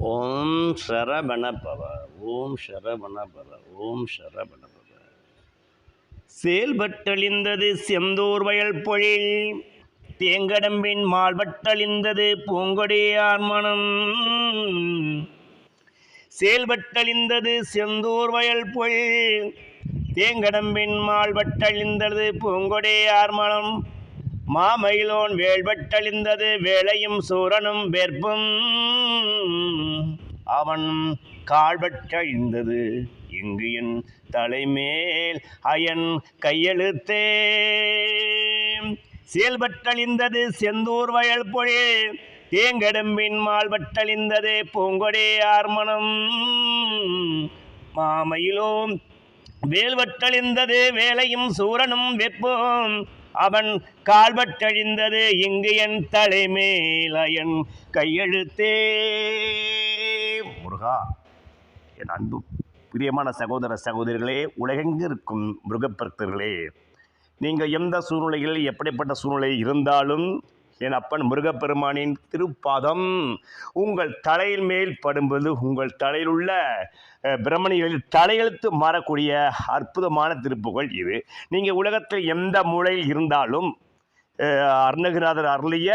ஓம் சரவணபவ ஓம் சரவணபவ ஓம் சரவண பவ செயல்பட்டழிந்தது செந்தூர் வயல் பொழில் தேங்கடம்பின் மால்பட்டழிந்தது பூங்கொடியார் மனம் செயல்பட்டழிந்தது செந்தூர் வயல் பொழில் தேங்கடம்பின் மால்பட்டழிந்தது பூங்கொடியார் மனம் மாமயிலோன் வேள்பட்டழிந்தது வேளையும் சூரனும் வேற்பும். அவன் கால்பட்டழிந்தது இங்கு என் தலைமேல் அயன் கையெழுத்தே. செயல்பட்டழிந்தது செந்தூர் வயல் பொழில் தேங்கடம்பின் மால்பட்டழிந்தது பூங்கொடே ஆர்மணம் மாமயிலோம் வேல்வட்டழிந்தது வேலையும் சூரனும் வெப்போம் அவன் கால்வற்றழிந்தது இங்கு என் தலைமேல் அயன். கையெழுத்தே. முருகா என் அன்பு பிரியமான சகோதர சகோதரிகளே உலகெங்கு இருக்கும் மிருகப்பக்தர்களே நீங்கள் எந்த சூழ்நிலையில் எப்படிப்பட்ட சூழ்நிலை இருந்தாலும் என் அப்பன் முருகப்பெருமானின் திருப்பாதம். உங்கள் தலையின் மேல் படும்போது உங்கள் தலையில் உள்ள பிரமணிகளில் தலையெழுத்து மாறக்கூடிய அற்புதமான திருப்புகள் இது. நீங்கள் உலகத்தில் எந்த மூலையில் இருந்தாலும் அஹ், அருணகிரிநாதர் அருளிய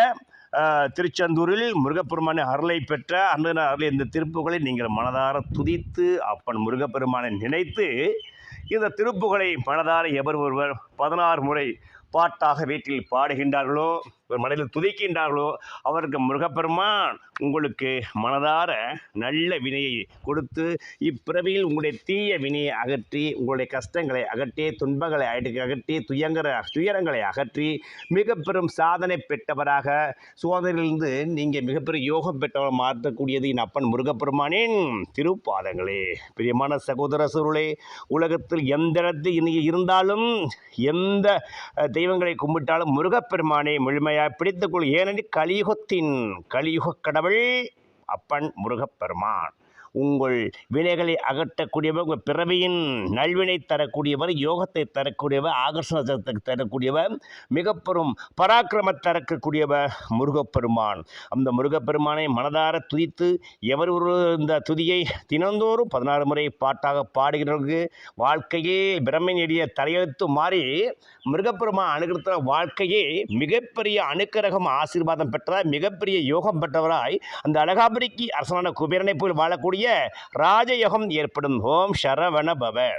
திருச்செந்தூரில் முருகப்பெருமானை அருளை பெற்ற அருணகிரிநாதர் அருளிய இந்த திருப்புகளை நீங்கள் மனதார துதித்து அப்பன் முருகப்பெருமானை நினைத்து இந்த திருப்புகளை மனதார எவர் ஒருவர் பதினாறு முறை பாட்டாக வீட்டில் பாடுகின்றார்களோ மனதில் துதிக்கின்றார்களோ அவருக்கு முருகப்பெருமான் உங்களுக்கு மனதார நல்ல வினையை கொடுத்து இப்பிறவியில் உங்களுடைய தீய வினையை அகற்றி உங்களுடைய கஷ்டங்களை அகற்றி துன்பங்களை அகற்றி அகற்றி துயங்கர துயரங்களை அகற்றி மிக பெரும் சாதனை பெற்றவராக சோதனையிலிருந்து நீங்கள் மிகப்பெரும் யோகம் பெற்றவர் மாற்றக்கூடியது என் அப்பன் முருகப்பெருமானின் திருப்பாதங்களே. பிரியமான சகோதர சுருளே உலகத்தில் எந்த இடத்தில் இனி இருந்தாலும் எந்த தெய்வங்களை கும்பிட்டாலும் முருகப்பெருமானை முழுமையாக பிடித்துக்கொள் ஏனெனில் கலியுகத்தின் கலியுக கடவுள் அப்பன் முருகப்பெருமான். உங்கள் வினைகளை அகற்றக்கூடியவர் உங்கள் பிறவியின் நல்வினை தரக்கூடியவர் யோகத்தை தரக்கூடியவர் ஆகர்ஷணத்தை தரக்கூடியவர் மிகப்பெரும் பராக்கிரம தரக்கூடியவர் முருகப்பெருமான். அந்த முருகப்பெருமானை மனதார துதித்து எவர் ஒரு இந்த துதியை தினந்தோறும் பதினாறு முறை பாட்டாக பாடுகிறவர்களுக்கு வாழ்க்கையே பிரம்மன் எடிய தலையெழுத்து மாறி மிருகப்பெருமான் அனுகிரத்த வாழ்க்கையே மிகப்பெரிய அனுக்கிரகம் ஆசீர்வாதம் பெற்றதாய் மிகப்பெரிய யோகம் பெற்றவராய் அந்த அழகாபுரிக்கு அரசனான குபேரனை போல் வாழக்கூடிய ராஜயோகம் ஏற்படும். ஓம் சரவண பவ.